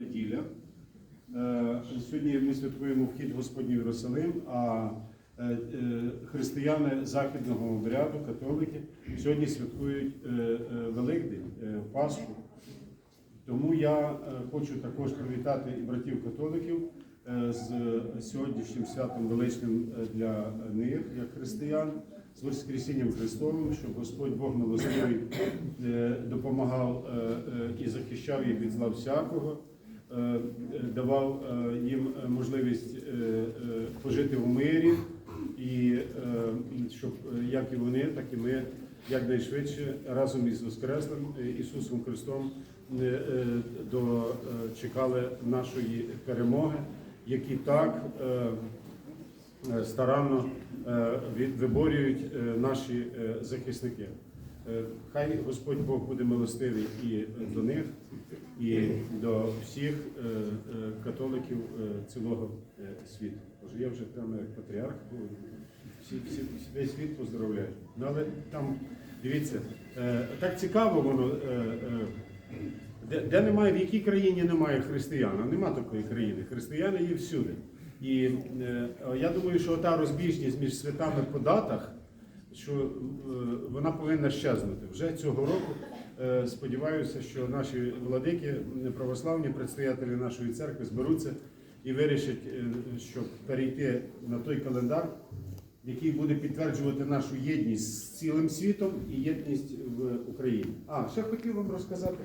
неділя. Е, Сьогодні ми святкуємо вхід Господній Єрусалим, а е, е, християни західного обряду, католики, сьогодні святкують Великдень, Пасху. Тому я хочу також привітати і братів католиків е, з сьогоднішнім святом величним для них, як християн, з Воскресінням Христовим, щоб Господь Бог милостивий допомагав і захищав їх від зла всякого, давав е, їм е, можливість е, е, пожити в мирі, і е, щоб е, як і вони, так і ми якнайшвидше разом із Воскреслим е, Ісусом Христом е, е, дочекали нашої перемоги, які так е, е, старанно е, виборюють е, наші е, захисники. Е, Хай Господь Бог буде милостивий і до них, і до всіх е, е, католиків е, цілого світу. Боже, я вже там як патріарх, всі, всі, весь світ поздравляю. Ну, але там, дивіться, так цікаво воно. де, де немає, в якій країні немає християн? А Нема такої країни. Християни є всюди. І е, я думаю, що та розбіжність між святами по датах, що е, вона повинна щезнути. Вже цього року сподіваюся, що наші владики, е, православні предстоятелі нашої церкви зберуться і вирішать, е, щоб перейти на той календар, який буде підтверджувати нашу єдність з цілим світом і єдність в Україні. А ще хотів вам розказати.